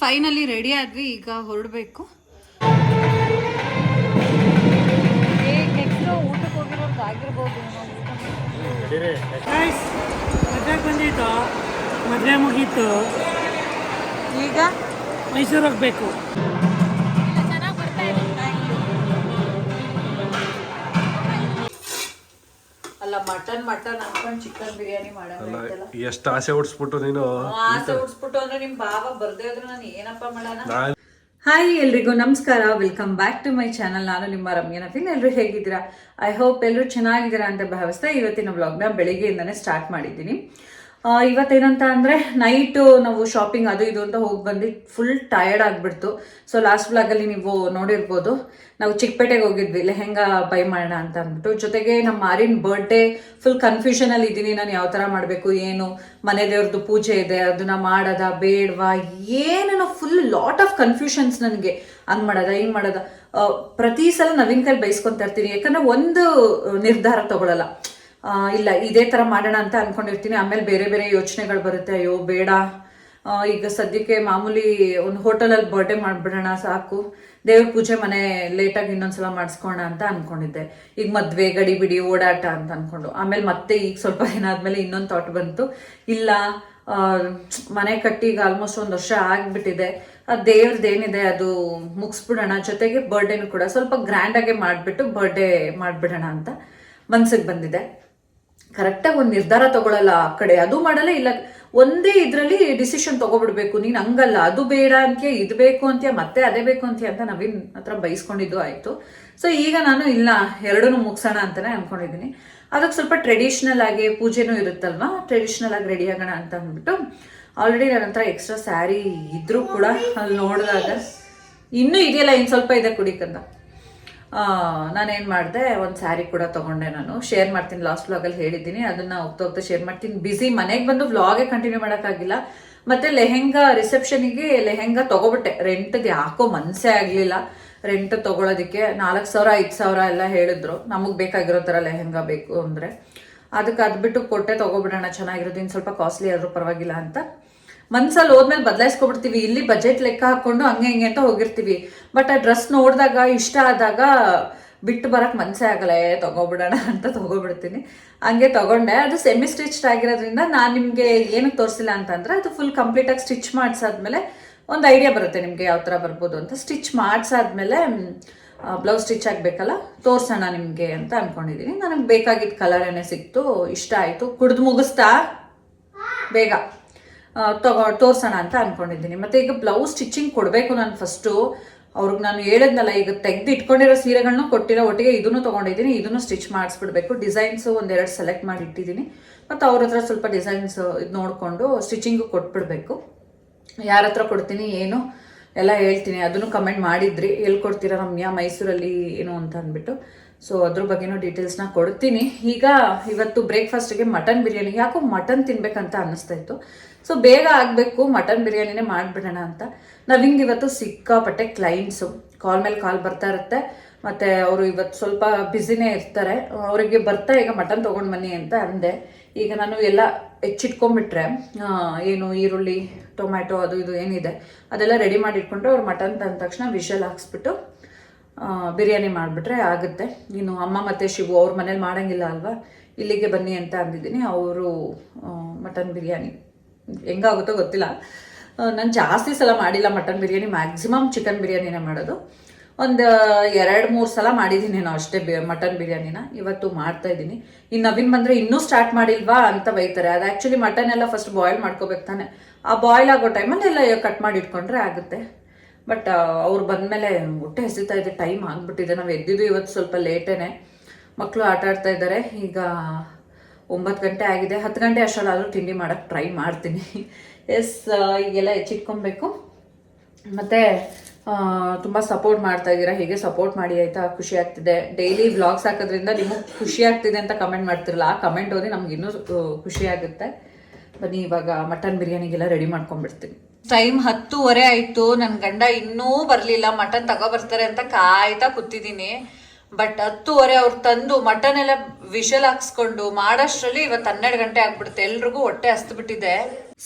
Finally ready ಆದ್ವಿ ಈಗ ಹೊರಡಬೇಕು. ಊಟಕ್ಕೆ ಹೋಗಿರೋದು ಆಗಿರ್ಬೋದು ಮದ್ವೆಗೆ ಬಂದಿತ್ತು. ಮದುವೆ ಮುಗೀತು. ಈಗ? ಮೈಸೂರು ಹೋಗ್ಬೇಕು. ಅಲ್ಲ ಮಟನ್ ಮಟನ್ ಅನ್ಕೊಂಡ್ ಚಿಕನ್ ಬಿರಿಯಾನಿ ಮಾಡಲ್ಲ ಮಾಡೋಣ ಎಷ್ಟು ಆಸೆ ಉಡ್ಸ್ಬಿಟ್ಟು ನೀನು? ಆಸೆ ಉಡ್ಸ್ಬಿಟ್ಟು ಅಂದ್ರೆ ನಿಮ್ ಬಾವ ಬರ್ದೇ ಇದ್ರು ನಾನು ಏನಪ್ಪ ಮಾಡೋಣ? ಹಾಯ್ ಎಲ್ರಿಗೂ ನಮಸ್ಕಾರ. Welcome back to my channel ನಾನು ನಿಮ್ಮ ರಮ್ಯ ಫಿಲ್ ಎಲ್ಲರೂ ಹೇಗಿದ್ದೀರಾ? ಐ ಹೋಪ್ ಎಲ್ಲರೂ ಚೆನ್ನಾಗಿದ್ದೀರಾ ಅಂತ ಭಾವಿಸ್ತಾ ಇವತ್ತಿನ ವ್ಲಾಗ್ನ ಬೆಳಿಗ್ಗೆಯಿಂದನೇ ಸ್ಟಾರ್ಟ್ ಮಾಡಿದ್ದೀನಿ. ಇವತ್ತೇನಂತ ಅಂದರೆ ನೈಟು ನಾವು ಶಾಪಿಂಗ್ ಅದು ಇದು ಅಂತ ಹೋಗಿ ಬಂದು ಫುಲ್ ಟಯರ್ಡ್ ಆಗಿಬಿಡ್ತು. ಸೊ ಲಾಸ್ಟ್ ಬ್ಲಾಗಲ್ಲಿ ನೀವು ನೋಡಿರ್ಬೋದು. ನಾವು ಚಿಕ್ಕಪೇಟೆಗೆ ಹೋಗಿದ್ವಿ. ಲೆಹೆಂಗಾ ಬೈ ಮಾಡೋಣ ಅಂತ ಅಂದ್ಬಿಟ್ಟು. ಜೊತೆಗೆ ನಮ್ಮ ಮಾರಿನ ಬರ್ಡೇ ಫುಲ್ ಕನ್ಫ್ಯೂಷನಲ್ಲಿ ಇದ್ದೀನಿ. ನಾನು ಯಾವ ಥರ ಮಾಡಬೇಕು ಏನು? ಮನೆ ದೇವ್ರದ್ದು ಪೂಜೆ ಇದೆ ಅದನ್ನ ಮಾಡೋದ ಬೇಡವಾ? ಏನೇನೋ ಫುಲ್ ಲಾಟ್ ಆಫ್ ಕನ್ಫ್ಯೂಷನ್ಸ್ ನನಗೆ. ಹಂಗ್ ಮಾಡೋದ ಹಿಂಗ್ ಮಾಡೋದ. ಪ್ರತಿ ಸಲ ನವೀನ್ ಕೈಲಿ ಬೈಸ್ಕೊಂತ ಇರ್ತೀನಿ. ಯಾಕಂದ್ರೆ ಒಂದು ನಿರ್ಧಾರ ತಗೊಳಲ್ಲ. ಆ, ಇಲ್ಲ, ಇದೇ ಥರ ಮಾಡೋಣ ಅಂತ ಅನ್ಕೊಂಡಿರ್ತೀನಿ. ಆಮೇಲೆ ಬೇರೆ ಬೇರೆ ಯೋಚನೆಗಳು ಬರುತ್ತೆ. ಅಯ್ಯೋ, ಬೇಡ. ಈಗ ಸದ್ಯಕ್ಕೆ ಮಾಮೂಲಿ ಒಂದು ಹೋಟೆಲಲ್ಲಿ ಬರ್ಡೇ ಮಾಡಿಬಿಡೋಣ, ಸಾಕು. ದೇವ್ರ ಪೂಜೆ ಮನೆ ಲೇಟಾಗಿ ಇನ್ನೊಂದ್ಸಲ ಮಾಡಿಸ್ಕೋಣ ಅಂತ ಅನ್ಕೊಂಡಿದ್ದೆ. ಈಗ ಮದ್ವೆ, ಗಡಿ ಬಿಡಿ, ಓಡಾಟ ಅಂತ ಅನ್ಕೊಂಡು. ಆಮೇಲೆ ಮತ್ತೆ ಈಗ ಸ್ವಲ್ಪ ಏನಾದ್ಮೇಲೆ ಇನ್ನೊಂದು ಥಾಟ್ ಬಂತು. ಇಲ್ಲ ಮನೆ ಕಟ್ಟಿ ಈಗ ಆಲ್ಮೋಸ್ಟ್ ಒಂದು ವರ್ಷ ಆಗ್ಬಿಟ್ಟಿದೆ. ಆ ದೇವ್ರದ್ದೇನಿದೆ ಅದು ಮುಗಿಸ್ಬಿಡೋಣ. ಜೊತೆಗೆ ಬರ್ಡೇನು ಕೂಡ ಸ್ವಲ್ಪ ಗ್ರ್ಯಾಂಡಾಗೆ ಮಾಡಿಬಿಟ್ಟು ಬರ್ಡೇ ಮಾಡಿಬಿಡೋಣ ಅಂತ ಮನ್ಸಿಗೆ ಬಂದಿದೆ. ಕರೆಕ್ಟಾಗಿ ಒಂದು ನಿರ್ಧಾರ ತಗೊಳ್ಳಲ್ಲ ಆ ಕಡೆ. ಅದು ಮಾಡಲ್ಲ, ಇಲ್ಲ, ಒಂದೇ ಇದರಲ್ಲಿ ಡಿಸಿಷನ್ ತಗೋಬಿಡ್ಬೇಕು. ನೀನು ಹಂಗಲ್ಲ, ಅದು ಬೇಡ ಅಂತೀಯಾ, ಇದು ಬೇಕು ಅಂತ ಮತ್ತೆ ಅದೇ ಬೇಕು ಅಂತ ಅಂತ ನವೀನ್ ಹತ್ರ ಬೈಸ್ಕೊಂಡಿದ್ದು ಆಯಿತು. ಸೊ ಈಗ ನಾನು ಇಲ್ಲ ಎರಡೂ ಮುಗಿಸೋಣ ಅಂತಾನೆ ಅನ್ಕೊಂಡಿದ್ದೀನಿ. ಅದಕ್ಕೆ ಸ್ವಲ್ಪ ಟ್ರೆಡಿಷ್ನಲ್ ಆಗಿ ಪೂಜೆನೂ ಇರುತ್ತಲ್ವಾ? ಟ್ರೆಡಿಷ್ನಲ್ ಆಗಿ ರೆಡಿ ಆಗೋಣ ಅಂತ ಅಂದ್ಬಿಟ್ಟು ಆಲ್ರೆಡಿ ನನ್ನ ಹತ್ರ ಎಕ್ಸ್ಟ್ರಾ ಸ್ಯಾರಿ ಇದ್ರೂ ಕೂಡ ಅಲ್ಲಿ ನೋಡಿದಾಗ, ಇನ್ನೂ ಇದೆಯಲ್ಲ ಇನ್ನು ಸ್ವಲ್ಪ ಇದೆ ಕುಡಿಕಂತ ನಾನೇನು ಮಾಡಿದೆ, ಒಂದು ಸ್ಯಾರಿ ಕೂಡ ತೊಗೊಂಡೆ ನಾನು. ಶೇರ್ ಮಾಡ್ತೀನಿ ಲಾಸ್ಟ್ ವ್ಲಾಗಲ್ಲಿ ಹೇಳಿದ್ದೀನಿ. ಅದನ್ನು ಹೋಗ್ತಾ ಹೋಗ್ತಾ ಶೇರ್ ಮಾಡ್ತೀನಿ. ಬಿಸಿ ಮನೆಗೆ ಬಂದು ವ್ಲಾಗೇ ಕಂಟಿನ್ಯೂ ಮಾಡೋಕ್ಕಾಗಿಲ್ಲ. ಮತ್ತು ಲೆಹೆಂಗಾ ರಿಸೆಪ್ಷನಿಗೆ ಲೆಹೆಂಗಾ ತಗೊಬಿಟ್ಟೆ. ರೆಂಟ್ಗೆ ಯಾಕೋ ಮನಸ್ಸೇ ಆಗಲಿಲ್ಲ. ರೆಂಟ್ ತೊಗೊಳೋದಕ್ಕೆ ನಾಲ್ಕು ಸಾವಿರ, ಐದು ಸಾವಿರ ಎಲ್ಲ ಹೇಳಿದ್ರು. ನಮಗೆ ಬೇಕಾಗಿರೋ ಥರ ಲೆಹೆಂಗಾ ಬೇಕು ಅಂದರೆ. ಅದಕ್ಕೆ ಅದು ಬಿಟ್ಟು ಕೊಟ್ಟೆ, ತೊಗೊಬಿಡೋಣ, ಚೆನ್ನಾಗಿರೋದು. ಇನ್ನು ಸ್ವಲ್ಪ ಕಾಸ್ಟ್ಲಿ ಆದರೂ ಪರವಾಗಿಲ್ಲ ಅಂತ. ಮನ್ಸಲ್ಲಿ ಹೋದ್ಮೇಲೆ ಬದಲಾಯಿಸ್ಕೊಬಿಡ್ತೀವಿ. ಇಲ್ಲಿ ಬಜೆಟ್ ಲೆಕ್ಕ ಹಾಕೊಂಡು ಹಂಗೆ ಹಿಂಗೆ ಅಂತ ಹೋಗಿರ್ತೀವಿ. ಬಟ್ ಆ ಡ್ರೆಸ್ ನೋಡಿದಾಗ, ಇಷ್ಟ ಆದಾಗ ಬಿಟ್ಟು ಬರಕ್ಕೆ ಮನಸ್ಸೇ ಆಗಲ್ಲ. ಏ, ತಗೋಬಿಡೋಣ ಅಂತ ತಗೋಬಿಡ್ತೀನಿ. ಹಂಗೆ ತಗೊಂಡೆ. ಅದು ಸೆಮಿ ಸ್ಟಿಚ್ಡ್ ಆಗಿರೋದ್ರಿಂದ ನಾನು ನಿಮಗೆ ಏನಕ್ಕೆ ತೋರಿಸಿಲ್ಲ ಅಂತಂದರೆ ಅದು ಫುಲ್ ಕಂಪ್ಲೀಟಾಗಿ ಸ್ಟಿಚ್ ಮಾಡಿಸಾದ್ಮೇಲೆ ಒಂದು ಐಡಿಯಾ ಬರುತ್ತೆ ನಿಮಗೆ ಯಾವ ಥರ ಬರ್ಬೋದು ಅಂತ. ಸ್ಟಿಚ್ ಮಾಡಿಸಾದ್ಮೇಲೆ ಬ್ಲೌಸ್ ಸ್ಟಿಚ್ ಆಗಬೇಕಲ್ಲ? ತೋರಿಸೋಣ ನಿಮಗೆ ಅಂತ ಅಂದ್ಕೊಂಡಿದ್ದೀನಿ ನನಗೆ ಬೇಕಾಗಿದ್ದ ಕಲರ್ ಏನೇ ಸಿಕ್ತು, ಇಷ್ಟ ಆಯಿತು. ಕುಡ್ದು ಮುಗಿಸ್ತಾ? ಬೇಗ. ತಗೋ, ತೋರ್ಸೋಣ ಅಂತ ಅನ್ಕೊಂಡಿದ್ದೀನಿ. ಮತ್ತೆ ಈಗ ಬ್ಲೌಸ್ ಸ್ಟಿಚಿಂಗ್ ಕೊಡಬೇಕು ನಾನು ಫಸ್ಟು ಅವ್ರಿಗೆ ನಾನು ಹೇಳಿದ್ನಲ್ಲ, ಈಗ ತೆಗ್ದು ಇಟ್ಕೊಂಡಿರೋ ಸೀರೆಗಳನ್ನೂ ಕೊಟ್ಟಿರೋ ಒಟ್ಟಿಗೆ ಇದನ್ನು ತೊಗೊಂಡಿದ್ದೀನಿ. ಇದನ್ನು ಸ್ಟಿಚ್ ಮಾಡಿಸ್ಬಿಡ್ಬೇಕು. ಡಿಸೈನ್ಸು ಒಂದೆರಡು ಸೆಲೆಕ್ಟ್ ಮಾಡಿ ಇಟ್ಟಿದ್ದೀನಿ. ಮತ್ತು ಅವ್ರ ಹತ್ರ ಸ್ವಲ್ಪ ಡಿಸೈನ್ಸ್ ಇದು ನೋಡಿಕೊಂಡು ಸ್ಟಿಚಿಂಗು ಕೊಟ್ಬಿಡ್ಬೇಕು. ಯಾರ ಹತ್ರ ಕೊಡ್ತೀನಿ, ಏನು, ಎಲ್ಲ ಹೇಳ್ತೀನಿ. ಅದನ್ನು ಕಮೆಂಟ್ ಮಾಡಿದ್ರಿ. ಎಲ್ಲಿ ಕೊಡ್ತೀರಾ ರಮ್ಯಾ? ಮೈಸೂರಲ್ಲಿ ಏನು ಅಂತ ಅಂದ್ಬಿಟ್ಟು. ಸೊ ಅದ್ರ ಬಗ್ಗೆನೂ ಡೀಟೇಲ್ಸ್ನ ಕೊಡ್ತೀನಿ. ಈಗ ಇವತ್ತು ಬ್ರೇಕ್ಫಾಸ್ಟ್ಗೆ ಮಟನ್ ಬಿರಿಯಾನಿ, ಯಾಕೋ ಮಟನ್ ತಿನ್ಬೇಕಂತ ಅನ್ನಿಸ್ತಾ ಇತ್ತು ಸೊ ಬೇಗ ಆಗಬೇಕು ಮಟನ್ ಬಿರಿಯಾನಿನೇ ಮಾಡಿಬಿಡೋಣ ಅಂತ. ನಾವಿಂಗ್ ಇವತ್ತು ಸಿಕ್ಕಾಪಟ್ಟೆ ಕ್ಲೈಂಟ್ಸು ಕಾಲ್ ಮೇಲೆ ಕಾಲ್ ಬರ್ತಾ ಇರುತ್ತೆ. ಮತ್ತು ಅವರು ಇವತ್ತು ಸ್ವಲ್ಪ ಬ್ಯುಸಿನೇ ಇರ್ತಾರೆ. ಅವರಿಗೆ ಬರ್ತಾ ಈಗ ಮಟನ್ ತೊಗೊಂಡು ಬನ್ನಿ ಅಂತ ಅಂದೆ. ಈಗ ನಾನು ಎಲ್ಲ ಹೆಚ್ಚಿಟ್ಕೊಂಡ್ಬಿಟ್ರೆ ಏನು ಈರುಳ್ಳಿ ಟೊಮ್ಯಾಟೊ ಅದು ಇದು ಏನಿದೆ, ಅದೆಲ್ಲ ರೆಡಿ ಮಾಡಿ ಇಟ್ಕೊಂಡ್ರೆ ಅವ್ರು ಮಟನ್ ತಂದ ತಕ್ಷಣ ವಿಷಲ್ ಹಾಕ್ಸ್ಬಿಟ್ಟು ಬಿರಿಯಾನಿ ಮಾಡಿಬಿಟ್ರೆ ಆಗುತ್ತೆ. ನೀನು ಅಮ್ಮ ಮತ್ತು ಶಿವು ಅವ್ರ ಮನೇಲಿ ಮಾಡೋಂಗಿಲ್ಲ ಅಲ್ವಾ? ಇಲ್ಲಿಗೆ ಬನ್ನಿ ಅಂತ ಅಂದಿದ್ದೀನಿ. ಅವರು ಮಟನ್ ಬಿರಿಯಾನಿ. ಹೆಂಗಾಗುತ್ತೋ ಗೊತ್ತಿಲ್ಲ. ನಾನು ಜಾಸ್ತಿ ಸಲ ಮಾಡಿಲ್ಲ ಮಟನ್ ಬಿರಿಯಾನಿ, ಮ್ಯಾಕ್ಸಿಮಮ್ ಚಿಕನ್ ಬಿರಿಯಾನಿನ ಮಾಡೋದು. ಒಂದು, ಎರಡು, ಮೂರು ಸಲ ಮಾಡಿದ್ದೀನಿ ನಾನು ಅಷ್ಟೇ ಮಟನ್ ಬಿರಿಯಾನಿನ. ಇವತ್ತು ಮಾಡ್ತಾ ಇದ್ದೀನಿ. ಇನ್ನು ನವೀನ್ ಬಂದರೆ ಇನ್ನೂ ಸ್ಟಾರ್ಟ್ ಮಾಡಿಲ್ವಾ ಅಂತ ಬೈತಾರೆ. ಅದು ಆ್ಯಕ್ಚುಲಿ ಮಟನ್ ಎಲ್ಲ ಫಸ್ಟ್ ಬಾಯ್ಲ್ ಮಾಡ್ಕೋಬೇಕು ತಾನೆ. ಆ ಬಾಯ್ಲ್ ಆಗೋ ಟೈಮಲ್ಲಿ ಎಲ್ಲ ಕಟ್ ಮಾಡಿ ಇಟ್ಕೊಂಡ್ರೆ ಆಗುತ್ತೆ. ಬಟ್ ಅವ್ರು ಬಂದಮೇಲೆ ಹೊಟ್ಟೆ ಹಸಿತಾ ಇದೆ ಟೈಮ್ ಆಗಿಬಿಟ್ಟಿದೆ. ನಾವು ಎದ್ದಿದ್ದು ಇವತ್ತು ಸ್ವಲ್ಪ ಲೇಟೇನೆ. ಮಕ್ಕಳು ಆಟ ಆಡ್ತಾ ಇದ್ದಾರೆ. ಈಗ ಒಂಬತ್ತು ಗಂಟೆ ಆಗಿದೆ. ಹತ್ತು ಗಂಟೆ ಅಷ್ಟರಲ್ಲಾದರೂ ತಿಂಡಿ ಮಾಡೋಕ್ಕೆ ಟ್ರೈ ಮಾಡ್ತೀನಿ. ಎಸ್ ಈಗೆಲ್ಲ ಹೆಚ್ಚಿಟ್ಕೊಬೇಕು ಮತ್ತು ತುಂಬ ಸಪೋರ್ಟ್ ಮಾಡ್ತಾ ಇದ್ದೀರಾ? ಹೀಗೆ ಸಪೋರ್ಟ್ ಮಾಡಿ? ಆಯಿತಾ? ಖುಷಿ ಆಗ್ತಿದೆ. ಡೈಲಿ ವ್ಲಾಗ್ಸ್ ಹಾಕೋದ್ರಿಂದ ನಿಮಗೆ ಖುಷಿ ಆಗ್ತಿದೆ ಅಂತ ಕಮೆಂಟ್ ಮಾಡ್ತಿರಲ್ಲ. ಆ ಕಮೆಂಟ್ ಓದಿ ನಮ್ಗೆ ಇನ್ನೂ ಖುಷಿ ಆಗುತ್ತೆ. ಬನ್ನಿ, ಇವಾಗ ಮಟನ್ ಬಿರಿಯಾನಿಗೆಲ್ಲ ರೆಡಿ ಮಾಡ್ಕೊಂಡ್ಬಿಡ್ತೀನಿ. ಟೈಮ್ ಹತ್ತುವರೆ ಆಯಿತು ನನ್ನ ಗಂಡ ಇನ್ನೂ ಬರಲಿಲ್ಲ, ಮಟನ್ ತಗೋ ಬರ್ತಾರೆ ಅಂತ ಕಾಯ್ತಾ ಕೂತಿದ್ದೀನಿ. ಬಟ್ ಹತ್ತುವರೆ ಅವ್ರು ತಂದು ಮಟನ್ ಎಲ್ಲ ವಿಷಲ್ ಹಾಕ್ಸ್ಕೊಂಡು ಮಾಡೋಷ್ಟರಲ್ಲಿ ಇವತ್ತು ಹನ್ನೆರಡು ಗಂಟೆ ಆಗ್ಬಿಡುತ್ತೆ. ಎಲ್ರಿಗೂ ಹೊಟ್ಟೆ ಹಸ್ತು ಬಿಟ್ಟಿದೆ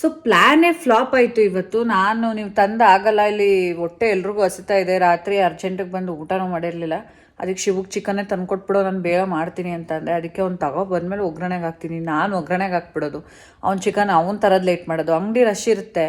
ಸೊ ಪ್ಲಾನೇ ಫ್ಲಾಪ್ ಆಯ್ತು ಇವತ್ತು. ನಾನು ನೀವು ತಂದ ಆಗಲ್ಲ, ಇಲ್ಲಿ ಹೊಟ್ಟೆ ಎಲ್ರಿಗೂ ಹಸಿತಾ ಇದೆ. ರಾತ್ರಿ ಅರ್ಜೆಂಟಿಗೆ ಬಂದು ಊಟನೂ ಮಾಡಿರಲಿಲ್ಲ. ಅದಕ್ಕೆ ಶಿವಕ್ಕೆ ಚಿಕನ್ನೇ ತಂದ್ಕೊಟ್ಬಿಡೋ ನಾನು ಬೇಗ ಮಾಡ್ತೀನಿ ಅಂತ ಅಂದೆ. ಅದಕ್ಕೆ ಅವ್ನು ತಗೋ ಬಂದಮೇಲೆ ಒಗ್ಗರಣೆಗೆ ಹಾಕ್ತೀನಿ. ನಾನು ಒಗ್ಗರಣೆಗೆ ಹಾಕ್ಬಿಡೋದು. ಅವ್ನು ಚಿಕನ್ ಅವನ ಥರದ್ದು ಲೇಟ್ ಮಾಡೋದು. ಅಂಗಡಿ ರಶ್ ಇರುತ್ತೆ.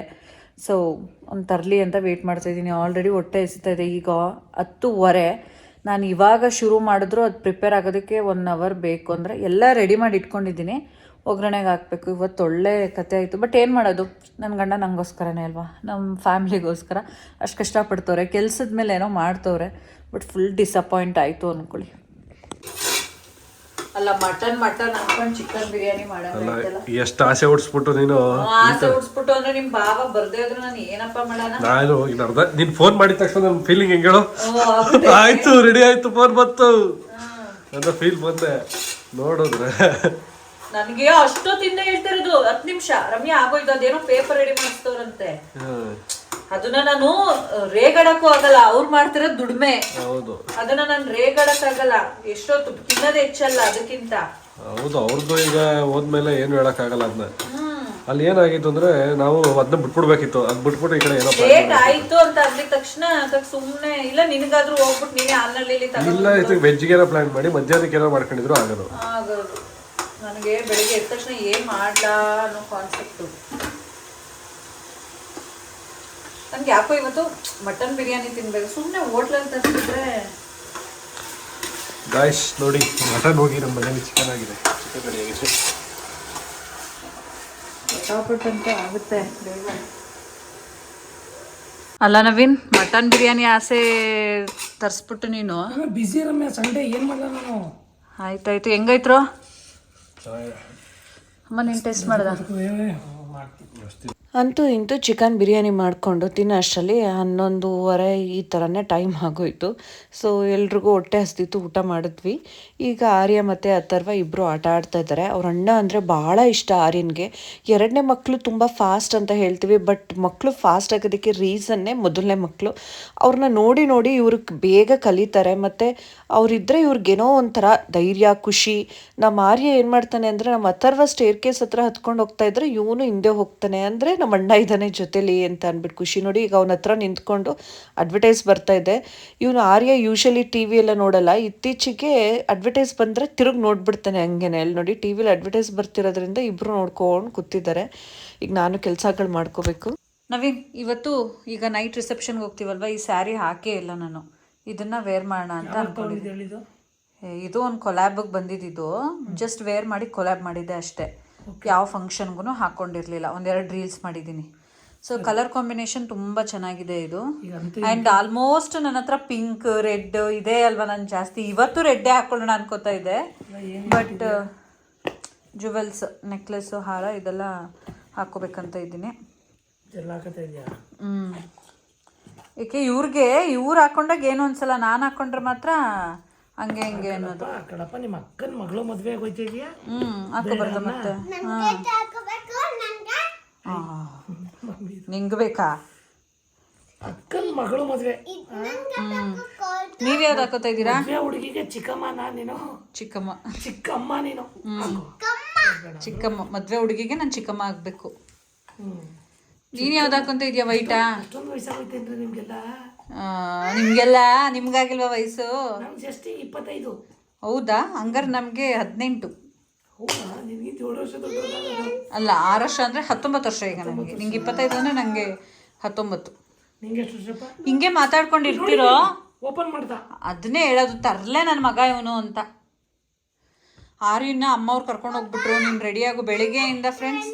ಸೊ ಒಂದು ತರಲಿ ಅಂತ ವೆಯ್ಟ್ ಮಾಡ್ತಾಯಿದ್ದೀನಿ ಆಲ್ರೆಡಿ ಹೊಟ್ಟೆ ಎಸಿತಾ ಇದೆ. ಈಗ ಹತ್ತುವರೆ. ನಾನು ಇವಾಗ ಶುರು ಮಾಡಿದ್ರು ಅದು ಪ್ರಿಪೇರ್ ಆಗೋದಕ್ಕೆ ಒನ್ ಅವರ್ ಬೇಕು. ಅಂದರೆ ಎಲ್ಲ ರೆಡಿ ಮಾಡಿ ಇಟ್ಕೊಂಡಿದ್ದೀನಿ. ಒಗ್ಗರಣೆಗೆ ಹಾಕಬೇಕು. ಇವತ್ತು ಒಳ್ಳೆ ಕತೆ ಆಯಿತು. ಬಟ್ ಏನು ಮಾಡೋದು? ನನ್ನ ಗಂಡ ನನಗೋಸ್ಕರನೇ ಅಲ್ವಾ? ನಮ್ಮ ಫ್ಯಾಮ್ಲಿಗೋಸ್ಕರ. ಅಷ್ಟು ಕಷ್ಟಪಡ್ತವ್ರೆ. ಕೆಲ್ಸದ ಮೇಲೆ ಏನೋ ಮಾಡ್ತವ್ರೆ. ಬಟ್ ಫುಲ್ ಡಿಸಪಾಯಿಂಟ್ ಆಯಿತು ಅಂದ್ಕೊಳ್ಳಿ ಅಲ್ಲ ಮಟನ್ ಮಟನ್ ಅನ್ಕೊಂಡು ಚಿಕನ್ ಬಿರಿಯಾನಿ ಮಾಡೋಣ ಎಷ್ಟು ಆಸೆ ಹೊಡ್ಸ್ಬಿಟ್ಟು ನೀನು? ಆಸೆ ಉಡ್ಸ್ಬಿಟ್ಟು ಅಂದ್ರೆ ನಿಮ್ ಬಾವ ಬರ್ದೇ ಇದ್ರು ನಾನು ಏನಪ್ಪ ಮಾಡೋಣ? ನಾನು ಈಗ ಅರ್ಧ ನೀನ್ ಫೋನ್ ಮಾಡಿದ ತಕ್ಷಣ ನನ್ ಫೀಲಿಂಗ್ ಹೆಂಗ್ ಹೇಳು? ಆಯ್ತು ರೆಡಿ ಆಯ್ತು ಫೋನ್ ಬಂತು. ಅಂತ ಫೀಲ್ ಬಂದೆ. ನೋಡಿದ್ರೆ. ನನಗೆ ಅಷ್ಟೊತ್ತಿಂದ ಹೇಳ್ತಿರೋದು ಹತ್ತು ನಿಮಿಷ. ರಮ್ಯಾ ಆಗೋಯ್ತು ಅದೇನೋ ಪೇಪರ್ ರೆಡಿ ಮಾಡಿಸ್ತವ್ರಂತೆ. ಅದನ್ನ ನಾನು ರೇಗಡಕ್ಕೂ ಆಗಲ್ಲ ಅವ್ರು ಮಾಡ್ತಿರೋ ದುಡಿಮೆ. ಹೌದು. ಅದನ್ನ ನಾನು ರೇಗಡಕ್ ಆಗಲ್ಲ ಎಷ್ಟೊತ್ತು ತಿನ್ನೋದು ಹೆಚ್ಚಲ್ಲ ಅದಕ್ಕಿಂತ. ಹೌದು ಅವ್ರದ್ದು ಈಗ ಹೋದ್ಮೇಲೆ ಏನು ಹೇಳಕ್ಕಾಗಲ್ಲ ಅದನ್ನ ಅಲ್ಲಿ ಏನಾಗಿತ್ತು ಅಂದ್ರೆ ನಾವು ಅದನ್ನ ಬಿಟ್ಬಿಡ್ಬೇಕಿತ್ತು. ಅದ್ ಬಿಟ್ಬಿಟ್ಟು ಈ ಕಡೆ ಏನೋ ಲೇಟ್ ಆಯ್ತು ಅಂತ ಅಂದಿದ ತಕ್ಷಣ ಅದಕ್ಕೆ ಸುಮ್ಮನೆ ಇಲ್ಲ ನಿನಗಾದ್ರೂ ಹೋಗ್ಬಿಟ್ಟು ನೀನೇ ಆನ್ಲೈನ್ ಮಾಡಿ. ಇಲ್ಲ ಇದಕ್ಕೆ ಏನೋ ಪ್ಲಾನ್ ಮಾಡಿ ಮಧ್ಯಾಹ್ನಕ್ಕೆ ಏನೋ ಮಾಡ್ಕೊಂಡಿದ್ರು ಆಗೋದು. ಆಗೋದು. ನನಗೆ ಬೆಳಿಗ್ಗೆ ಎದ್ದ ತಕ್ಷಣ ಏನು ಮಾಡ್ಲಾ ಅನ್ನೋ ಕಾನ್ಸೆಪ್ಟು ನನ್ಗೆ ಯಾಕೋ ಇವತ್ತು ಮಟನ್ ಬಿರಿಯಾನಿ ತಿನ್ಬೇಕು. ಸುಮ್ಮನೆ ಹೋಟ್ಲಲ್ಲಿ ತರಿಸಿದ್ರೆ ಗಾಯ್ಸ್ ನೋಡಿ ಮಟನ್ ಹೋಗಿ ನಮ್ಮ ಮನೇಲಿ ಚಿಕನ್ ಆಗಿದೆ. ಚಿಕನ್ ರೆಡಿ ಆಗಿದೆ. ಅಂತ ಆಗುತ್ತೆ. ಬೇಗ. ಅಲ್ಲ ನವೀನ್ ಮಟನ್ ಬಿರಿಯಾನಿ ಆಸೆ ತರಿಸ್ಬಿಟ್ಟು ನೀನು. ಬಿಸಿ ರಮ್ಯ ಸಂಡೇ ಏನು ಮಾಡಲ್ಲ ನಾನು? ಆಯ್ತಾಯ್ತು. ಹೆಂಗೈತ್ರು? ಅಮ್ಮ ನೀನು ಟೇಸ್ಟ್ ಮಾಡ್ದ? ಅಂತೂ ಇಂತೂ ಚಿಕನ್ ಬಿರಿಯಾನಿ ಮಾಡಿಕೊಂಡು ತಿನ್ನೋ ಅಷ್ಟರಲ್ಲಿ ಹನ್ನೊಂದೂವರೆ ಈ ಥರನೇ ಟೈಮ್ ಆಗೋಯ್ತು. ಸೊ ಎಲ್ರಿಗೂ ಹೊಟ್ಟೆ ಹಸ್ತಿತ್ತು, ಊಟ ಮಾಡಿದ್ವಿ. ಈಗ ಆರ್ಯ ಮತ್ತು ಅಥರ್ವ ಇಬ್ಬರು ಆಟ ಆಡ್ತಾ ಇದ್ದಾರೆ. ಅವ್ರ ಅಣ್ಣ ಅಂದರೆ ಭಾಳ ಇಷ್ಟ ಆರ್ಯನ್ಗೆ. ಎರಡನೇ ಮಕ್ಕಳು ತುಂಬ ಫಾಸ್ಟ್ ಅಂತ ಹೇಳ್ತೀವಿ ಬಟ್ ಮಕ್ಕಳು ಫಾಸ್ಟ್ ಆಗೋದಕ್ಕೆ ರೀಸನ್ನೇ ಮೊದಲನೇ ಮಕ್ಕಳು ಅವ್ರನ್ನ ನೋಡಿ ನೋಡಿ ಇವ್ರಿಗೆ ಬೇಗ ಕಲಿತಾರೆ, ಮತ್ತು ಅವರಿದ್ದರೆ ಇವ್ರಿಗೇನೋ ಒಂಥರ ಧೈರ್ಯ, ಖುಷಿ. ನಮ್ಮ ಆರ್ಯ ಏನು ಮಾಡ್ತಾನೆ ಅಂದರೆ, ನಮ್ಮ ಅಥರ್ವ ಸ್ಟೇರ್ ಕೇಸ್ ಹತ್ರ ಹತ್ಕೊಂಡು ಹೋಗ್ತಾ ಇದ್ರೆ ಇವನು ಹಿಂದೆ ಹೋಗ್ತಾನೆ. ಅಂದರೆ ನಮ್ಮ ಅಣ್ಣ ಇದ್ದಾನೆ ಜೊತೆಲಿ ಅಂತ ಅಂದ್ಬಿಟ್ಟು ಖುಷಿ ನೋಡಿ ಈಗ ಅವನ ಹತ್ರ ನಿಂತ್ಕೊಂಡು ಅಡ್ವರ್ಟೈಸ್ ಬರ್ತಾ ಇದೆ. ಇವನು ಆರ್ಯ ಯೂಶಲಿ ಟಿ ವಿ ಎಲ್ಲ ನೋಡಲ್ಲ. ಇತ್ತೀಚೆಗೆ ಅಡ್ವರ್ಟೈಸ್ ಬಂದರೆ ತಿರುಗಿ ನೋಡ್ಬಿಡ್ತಾನೆ ಹಂಗೇನೆ. ಅಲ್ಲಿ ನೋಡಿ ಟಿ ವಿಲಿ ಅಡ್ವರ್ಟೈಸ್ ಬರ್ತಿರೋದ್ರಿಂದ ಇಬ್ಬರು ನೋಡ್ಕೊಂಡು ಕೂತಿದ್ದಾರೆ. ಈಗ ನಾನು ಕೆಲಸಗಳು ಮಾಡ್ಕೋಬೇಕು. ನವೀನ್ ಇವತ್ತು ಈಗ ನೈಟ್ ರಿಸೆಪ್ಷನ್ಗೆ ಹೋಗ್ತೀವಲ್ವ? ಈ ಸ್ಯಾರಿ ಹಾಕೇ ಇಲ್ಲ ನಾನು. ಇದನ್ನ ವೇರ್ ಮಾಡೋಣ ಅಂತ ಅನ್ಕೊಂಡಿದ್ದೆ ಇದು ಒಂದು ಕೊಲ್ಯಾಬಿಗೆ ಬಂದಿದ್ದು. ಜಸ್ಟ್ ವೇರ್ ಮಾಡಿ ಕೊಲ್ಯಾಬ್ ಮಾಡಿದ್ದೆ ಅಷ್ಟೇ. ಯಾವ ಫಂಕ್ಷನ್ಗೂ ಹಾಕೊಂಡಿರ್ಲಿಲ್ಲ. ಒಂದೆರಡು ರೀಲ್ಸ್ ಮಾಡಿದ್ದೀನಿ. ಸೊ ಕಲರ್ ಕಾಂಬಿನೇಷನ್ ತುಂಬ ಚೆನ್ನಾಗಿದೆ ಇದು. ಆ್ಯಂಡ್ ಆಲ್ಮೋಸ್ಟ್ ನನ್ನ ಹತ್ರ ಪಿಂಕ್ ರೆಡ್ ಇದೆ ಅಲ್ವಾ ನಾನು ಜಾಸ್ತಿ. ಇವತ್ತು ರೆಡ್ಡೇ ಹಾಕೊಳ್ಳೋಣ ಅನ್ಕೋತಾ ಇದ್ದೆ ಬಟ್ ಜುವೆಲ್ಸ್ ನೆಕ್ಲೆಸ್ ಹಾರ ಇದೆಲ್ಲ ಹಾಕೋಬೇಕಂತ ಇದ್ದೀನಿ. ಹ್ಮ್. ಏಕೆ ಇವ್ರಿಗೆ ಇವ್ರು ಹಾಕೊಂಡಾಗ ಏನು ಅನ್ಸಲ್ಲ. ನಾನು ಹಾಕೊಂಡ್ರೆ ಮಾತ್ರ ಹಂಗೆ ಹಿಂಗೆ ಅನ್ನೋದು. ಕಡಪ್ಪ ನಿಮ್ಮ ಅಕ್ಕನ ಮಗಳು ಮದುವೆ ಹೋಯ್ತಿದ್ಯಾ ಹ್ಞೂ ಅಕ್ಕ ಹಾಕೋಬಾರ್ದು ಮತ್ತೆ. ಹಾ. ನಿಂಗೆ ಬೇಕಾ ಅಕ್ಕನ ಮಗಳು ಮದುವೆ. ನೀವ್ ಯಾವ್ದು ಹಾಕೋತಾ ಇದ್ದೀರಾ? ಹುಡುಗಿಗೆ ಚಿಕ್ಕಮ್ಮ ನಾ ನೀನು ಚಿಕ್ಕಮ್ಮ. ಚಿಕ್ಕಮ್ಮ ನೀನು? ಚಿಕ್ಕಮ್ಮ. ಮದ್ವೆ ಹುಡುಗಿಗೆ ನಾನು ಚಿಕ್ಕಮ್ಮ ಆಗ್ಬೇಕು. ನೀನ್ ಯಾವ್ದು ಹಾಕೊಂತ ಇದೆಯಾ ವೈಟಾ? ಅಷ್ಟೊಂದು ವಯಸ್ಸಾಗೋಯ್ತೇನ್ರಿ ನಿಮ್ಗೆಲ್ಲ? ನಿಮ್ಗೆಲ್ಲ ನಿಮ್ಗಾಗಿಲ್ವಾ ವಯಸ್ಸು? ಜಸ್ಟ್ ಇಪ್ಪತ್ತೈದು. ಹೌದಾ? ಹಂಗಾರೆ ನಮಗೆ ಹದಿನೆಂಟು. ಅಲ್ಲ ಆರು ವರ್ಷ ಅಂದ್ರೆ ಹತ್ತೊಂಬತ್ತು ವರ್ಷ ಈಗ ನನಗೆ ನಿಂಗೆ ಇಪ್ಪತ್ತೈದು ಅಂದ್ರೆ ನನಗೆ ಹತ್ತೊಂಬತ್ತು. ಹಿಂಗೆ ಮಾತಾಡ್ಕೊಂಡು ಇರ್ತಿರೋ ಓಪನ್ ಮಾಡ್ದ ಅದನ್ನೇ ಹೇಳೋದು ತರಲೆ ನನ್ನ ಮಗ ಇವನು ಅಂತ. ಆರ್ಯನ ಅಮ್ಮವ್ರು ಕರ್ಕೊಂಡು ಹೋಗ್ಬಿಟ್ರು ನೀನು ರೆಡಿಯಾಗು ಬೆಳಿಗ್ಗೆಯಿಂದ ಫ್ರೆಂಡ್ಸ್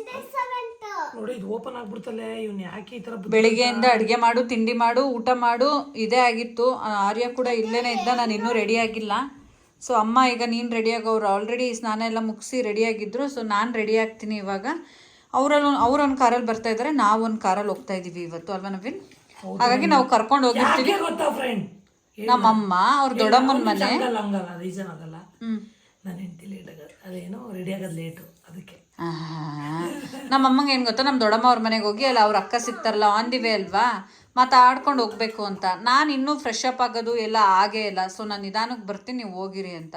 ನೋಡಿ ಇದು ಓಪನ್ ಆಗ್ಬಿಡ್ತಲ್ಲೇ ಇವ್ನ ಯಾಕೆ ಈ ತರ ಬುದ್ಧಿ- ಬೆಳಿಗ್ಗೆಯಿಂದ ಅಡುಗೆ ಮಾಡು ತಿಂಡಿ ಮಾಡು ಊಟ ಮಾಡು ಇದೇ ಆಗಿತ್ತು. ಆ, ಆರ್ಯ ಕೂಡ ಇಲ್ಲೇನೆ ಇದ್ದ ನಾನು ಇನ್ನೂ ರೆಡಿ ಆಗಿಲ್ಲ. ಸೊ ಅಮ್ಮ ಈಗ ನೀನು ರೆಡಿ ಆಗೋರು. ಆಲ್ರೆಡಿ ಸ್ನಾನ ಎಲ್ಲ ಮುಗಿಸಿ ರೆಡಿ ಆಗಿದ್ರು ಸೊ ನಾನು ರೆಡಿ ಆಗ್ತೀನಿ ಇವಾಗ. ಅವರಲ್ಲಿ ಅವ್ರೊಂದು ಕಾರಲ್ಲಿ ಬರ್ತಾ ಇದ್ದಾರೆ ನಾವು ಒಂದು ಕಾರಲ್ಲಿ ಹೋಗ್ತಾ ಇದ್ದೀವಿ ಇವತ್ತು ಅಲ್ವಾ ನವೀನ್? ಹಾಗಾಗಿ ನಾವು ಕರ್ಕೊಂಡು ಹೋಗಿರ್ತೀವಿ ಯಾಕೆ ಗೊತ್ತಾ ಫ್ರೆಂಡ್ ನಮ್ಮಮ್ಮ ಅವ್ರ ದೊಡ್ಡಮ್ಮನ ಮನೆ. ಹಂಗಲ್ಲ ಹಂಗಲ್ಲ ರೀಸನ್ ಆಗಲ್ಲ. ನನ್ನ ಹೆಂಡತಿ ಲೇಟ್ ಅದೇನೋ ರೆಡಿ ಆಗೋದು ಲೇಟು ಅದಕ್ಕೆ. ನಮ್ಮ ಅಮ್ಮಂಗೆ ಏನು ಗೊತ್ತಾ? ನಮ್ಮ ದೊಡ್ಡಮ್ಮ ಅವ್ರ ಮನೆಗೆ ಹೋಗಿ ಅಲ್ಲ ಅವ್ರ ಅಕ್ಕ ಸಿಗ್ತಾರಲ್ಲ ಆನ್ ದಿ ವೇ ಅಲ್ವಾ? ಮಾತಾಡ್ಕೊಂಡು ಹೋಗ್ಬೇಕು ಅಂತ. ನಾನು ಇನ್ನೂ ಫ್ರೆಶ್ ಅಪ್ ಆಗೋದು ಎಲ್ಲ ಆಗೇ ಇಲ್ಲ. ಸೊ ನಾನು ನಿಧಾನಕ್ಕೆ ಬರ್ತೀನಿ, ನೀವು ಹೋಗಿರಿ ಅಂತ.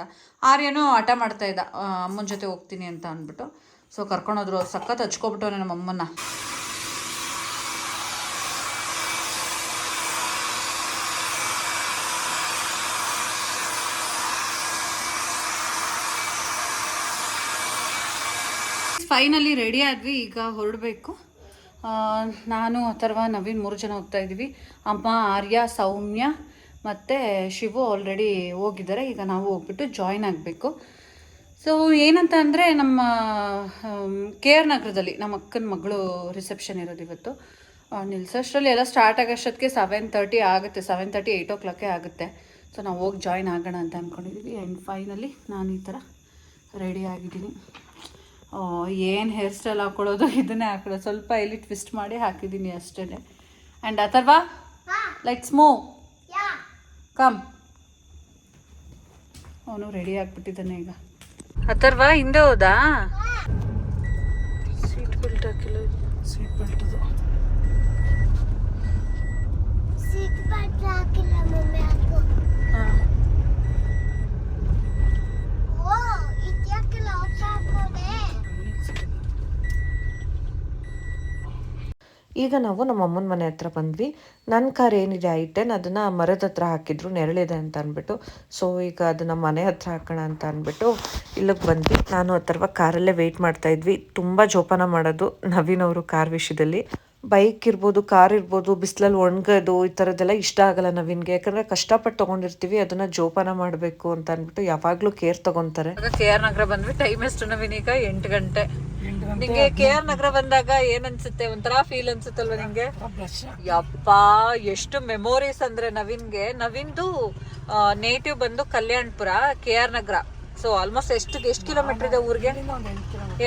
ಆರ್ಯನೂ ಆಟ ಮಾಡ್ತಾ ಇದ್ದ. ಅಮ್ಮನ ಜೊತೆ ಹೋಗ್ತೀನಿ ಅಂತ ಅಂದ್ಬಿಟ್ಟು. ಸೊ ಕರ್ಕೊಂಡೋದ್ರು ಸಖತ್ ಹಚ್ಕೊಬಿಟ್ಟು ನಮ್ಮ ಅಮ್ಮನ ಫೈನಲಿ ರೆಡಿ ಆದ್ವಿ, ಈಗ ಹೊರಡಬೇಕು. ನಾನು ಅಥರ್ವ, ನವೀನ್ ಮೂರು ಜನ ಹೋಗ್ತಾ ಇದ್ದೀವಿ. ಅಮ್ಮ, ಆರ್ಯ, ಸೌಮ್ಯ ಮತ್ತು ಶಿವು ಆಲ್ರೆಡಿ ಹೋಗಿದ್ದಾರೆ. ಈಗ ನಾವು ಹೋಗ್ಬಿಟ್ಟು ಜಾಯ್ನ್ ಆಗಬೇಕು. ಸೊ ಏನಂತ ಅಂದರೆ ನಮ್ಮ ಕೆ ಆರ್ ನಗರದಲ್ಲಿ, ನಮ್ಮ ಅಕ್ಕನ ಮಗಳು ರಿಸೆಪ್ಷನ್ ಇರೋದು ಇವತ್ತು. ನಿಲ್ಸೋಷ್ಟರಲ್ಲಿ ಎಲ್ಲ ಸ್ಟಾರ್ಟ್ ಆಗೋಷ್ಟೊತ್ತಿಗೆ ಸೆವೆನ್ ತರ್ಟಿ ಆಗುತ್ತೆ. ಸೆವೆನ್ ತರ್ಟಿ ಏಯ್ಟ್ ಓ ಕ್ಲಾಕೇ ಆಗುತ್ತೆ. ಸೊ ನಾವು ಹೋಗಿ ಜಾಯ್ನ್ ಆಗೋಣ ಅಂತ ಅಂದ್ಕೊಂಡಿದ್ದೀವಿ ಆ್ಯಂಡ್ ಫೈನಲಿ ನಾನು ಈ ಥರ ರೆಡಿ ಆಗಿದ್ದೀನಿ. ಏನು ಹೇರ್ ಸ್ಟೈಲ್ ಹಾಕೊಳ್ಳೋದು? ಇದನ್ನೇ ಹಾಕೊಳ್ಳೋದು. ಸ್ವಲ್ಪ ಇಲ್ಲಿ ಟ್ವಿಸ್ಟ್ ಮಾಡಿ ಹಾಕಿದ್ದೀನಿ ಅಷ್ಟೇ ಆ್ಯಂಡ್ ಅಥರ್ವಾ? ಲೈಕ್ ಸ್ಮೋ ಕಮ್ ಅವನು ರೆಡಿ ಆಗಿಬಿಟ್ಟಿದ್ದಾನೆ ಈಗ. ಅಥರ್ವಾ ಹಿಂದೆ ಹೋದಾ? ಸೀಟ್ ಬೆಲ್ಟ್ ಹಾಕಿಲ್ಲ. ಸೀಟ್ ಬೆಲ್ಟ್ ಸೀಟ್ ಬೆಲ್ಟ್ ಹಾಕಿಲ್ಲ ಮಮ್ಮಿ ಹಾಕು ಹಾಂ ಓ ಇದ್ಯಾಕೆ ಲಾಕ್ ಹಾಕೋದೆ ಈಗ ನಾವು ನಮ್ಮ ಅಮ್ಮನ ಮನೆ ಹತ್ರ ಬಂದ್ವಿ. ನನ್ನ ಕಾರ್ ಏನಿದೆ ಐ ಟೆನ್ ಅದನ್ನು ಮರದ ಹತ್ರ ಹಾಕಿದ್ರು, ನೆರಳಿದೆ ಅಂತ ಅಂದ್ಬಿಟ್ಟು. ಸೊ ಈಗ ಅದನ್ನು ಮನೆ ಹತ್ರ ಹಾಕೋಣ ಅಂತ ಅಂದ್ಬಿಟ್ಟು ಇಲ್ಲಿಗೆ ಬಂದ್ವಿ. ನಾನು ಆ ಥರ ಕಾರಲ್ಲೇ ವೆಯ್ಟ್ ಮಾಡ್ತಾ ಇದ್ವಿ. ತುಂಬ ಜೋಪಾನ ಮಾಡೋದು ನವೀನ್ ಅವರು ಕಾರ್ ವಿಷಯದಲ್ಲಿ. ಬೈಕ್ ಇರ್ಬೋದು ಕಾರ್ ಇರ್ಬೋದು ಬಿಸಿಲಲ್ಲಿ ಒಣಗೋದು ಈ ಥರದ್ದೆಲ್ಲ ಇಷ್ಟ ಆಗಲ್ಲ ನವೀನ್ಗೆ. ಯಾಕಂದರೆ ಕಷ್ಟಪಟ್ಟು ತೊಗೊಂಡಿರ್ತೀವಿ ಅದನ್ನು ಜೋಪಾನ ಮಾಡಬೇಕು ಅಂತ ಅಂದ್ಬಿಟ್ಟು ಯಾವಾಗಲೂ ಕೇರ್ ತೊಗೊತಾರೆ. ಕೆ ಆರ್ ನಗರ ಬಂದ್ವಿ ಟೈಮ್ ಎಷ್ಟು ನವೀನ್? ಈಗ ಎಂಟು ಗಂಟೆ. ನಿಂಗೆ ಕೆ ಆರ್ ನಗರ ಬಂದಾಗ ಏನನ್ಸುತ್ತೆ ಅನ್ಸುತ್ತೆ? ಒಂಥರ ಫೀಲ್ ಅನ್ಸುತ್ತಲ್ವಾ ನಿಂಗೆ? ಯಪ್ಪ ಎಷ್ಟು ಮೆಮೊರೀಸ್ ಅಂದ್ರೆ ನವೀನ್ಗೆ. ನವೀನ್ದು ನೇಟಿವ್ ಬಂದು Kalyanapura K R Nagar. So almost ಎಷ್ಟು ಎಷ್ಟು ಕಿಲೋಮೀಟರ್ ಇದೆ ಊರಿಗೆ?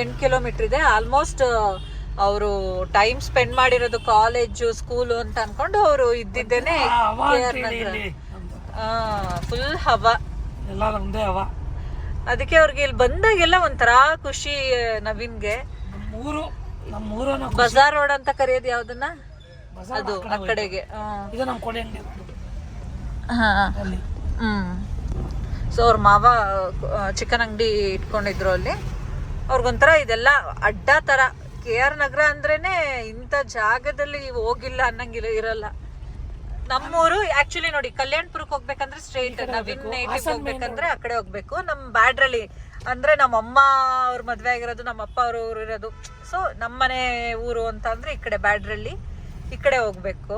ಎಂಟು ಕಿಲೋಮೀಟರ್ ಇದೆ. ಆಲ್ಮೋಸ್ಟ್ ಅವರು ಟೈಮ್ ಸ್ಪೆಂಡ್ ಮಾಡಿರೋದು ಕಾಲೇಜು ಸ್ಕೂಲು ಅಂತ ಅನ್ಕೊಂಡು ಅವರು ಇದ್ದಿದ್ದೇನೆ ಫುಲ್ ಹವ ಎಲ್ಲ ನಮ್ದೇ ಹವ. ಅದಕ್ಕೆ ಅವ್ರಿಗೆ ಇಲ್ಲಿ ಬಂದಾಗೆಲ್ಲ ಒಂಥರ ಖುಷಿ ನವೀನ್ಗೆ. ನಮ್ಮೂರು ನಾವು ಬಜಾರ್ ರೋಡ್ ಅಂತ ಕರೆಯೋದು ಯಾವ್ದನ್ನ? ಅದು ಆ ಕಡೆಗೆ. ಇದು ನಮ್ಮ ಕೊಡೆ ಹ್ಮ್. ಸೊ ಅವ್ರ ಮಾವ ಚಿಕನ್ ಅಂಗಡಿ ಇಟ್ಕೊಂಡಿದ್ರು ಅಲ್ಲಿ. ಅವ್ರಿಗೊಂಥರ ಇದೆಲ್ಲ ಅಡ್ಡ ತರ. ಕೆ ಆರ್ ನಗರ ಅಂದ್ರೇನೆ ಇಂಥ ಜಾಗದಲ್ಲಿ ಹೋಗಿಲ್ಲ ಅನ್ನಂಗಿಲ್ಲ ಇರಲ್ಲ. ನಮ್ಮೂರು ಆಕ್ಚುಲಿ ನೋಡಿ ಕಲ್ಯಾಣಪುರಕ್ಕೆ ಹೋಗ್ಬೇಕಂದ್ರೆ ಸ್ಟ್ರೈಟ್ ನವೀನ್ ನೇಟಿವ್ ಹೋಗ್ಬೇಕಂದ್ರೆ ಆ ಕಡೆ ಹೋಗ್ಬೇಕು. ನಮ್ಮ ಬ್ಯಾಡ್ರಲ್ಲಿ ಅಂದ್ರೆ ನಮ್ಮ ಅಮ್ಮ ಅವ್ರ ಮದ್ವೆ ಆಗಿರೋದು ನಮ್ಮ ಅಪ್ಪ ಅವ್ರ ಊರು ಇರೋದು. ಸೊ ನಮ್ಮನೆ ಊರು ಅಂತ ಅಂದ್ರೆ ಈ ಕಡೆ ಬ್ಯಾಡ್ರಲ್ಲಿ ಈ ಕಡೆ ಹೋಗ್ಬೇಕು.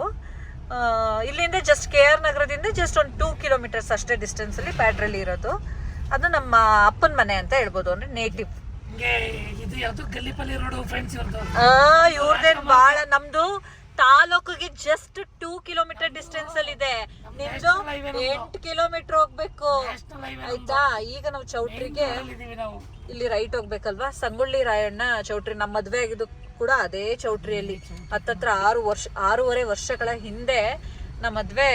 ಇಲ್ಲಿಂದ ಜಸ್ಟ್ ಕೆ ಆರ್ ನಗರದಿಂದ ಜಸ್ಟ್ ಒಂದು ಟೂ ಕಿಲೋಮೀಟರ್ಸ್ ಅಷ್ಟೇ ಡಿಸ್ಟೆನ್ಸ್ ಅಲ್ಲಿ ಬ್ಯಾಡ್ರಲ್ಲಿ ಇರೋದು. ಅದು ನಮ್ಮ ಅಪ್ಪನ ಮನೆ ಅಂತ ಹೇಳ್ಬೋದು ಅಂದ್ರೆ ನೇಟಿವ್ ಇದು ಯಾವುದು ಗಲ್ಲಿಪಲ್ಲಿ ರೋಡ್ ಫ್ರೆಂಡ್ಸ್ ಇವ್ರದ್ದು ಇವ್ರದೇನ್ ಬಾಳ ನಮ್ದು ತಾಲೂಕಿಗೆ ಜಸ್ಟ್ ಟೂ ಕಿಲೋಮೀಟರ್ ಡಿಸ್ಟೆನ್ಸ್ ಅಲ್ಲಿ ಇದೆ. ನಿಮ್ದು ಎಂಟು ಕಿಲೋಮೀಟರ್ ಹೋಗ್ಬೇಕು. ಆಯ್ತಾ? ಈಗ ನಾವು ಚೌಟ್ರಿಗೆ ಇಲ್ಲಿ ರೈಟ್ ಹೋಗ್ಬೇಕಲ್ವಾ? ಸಂಗೊಳ್ಳಿ ರಾಯಣ್ಣ ಚೌಟ್ರಿ ನಮ್ಮ ಮದ್ವೆ ಆಗಿದ್ದು ಕೂಡ ಅದೇ ಚೌಟ್ರಿಯಲ್ಲಿ. ಹತ್ತತ್ರ ಆರು ವರ್ಷ ಆರೂವರೆ ವರ್ಷಗಳ ಹಿಂದೆ ನಮ್ಮ ಮದ್ವೆ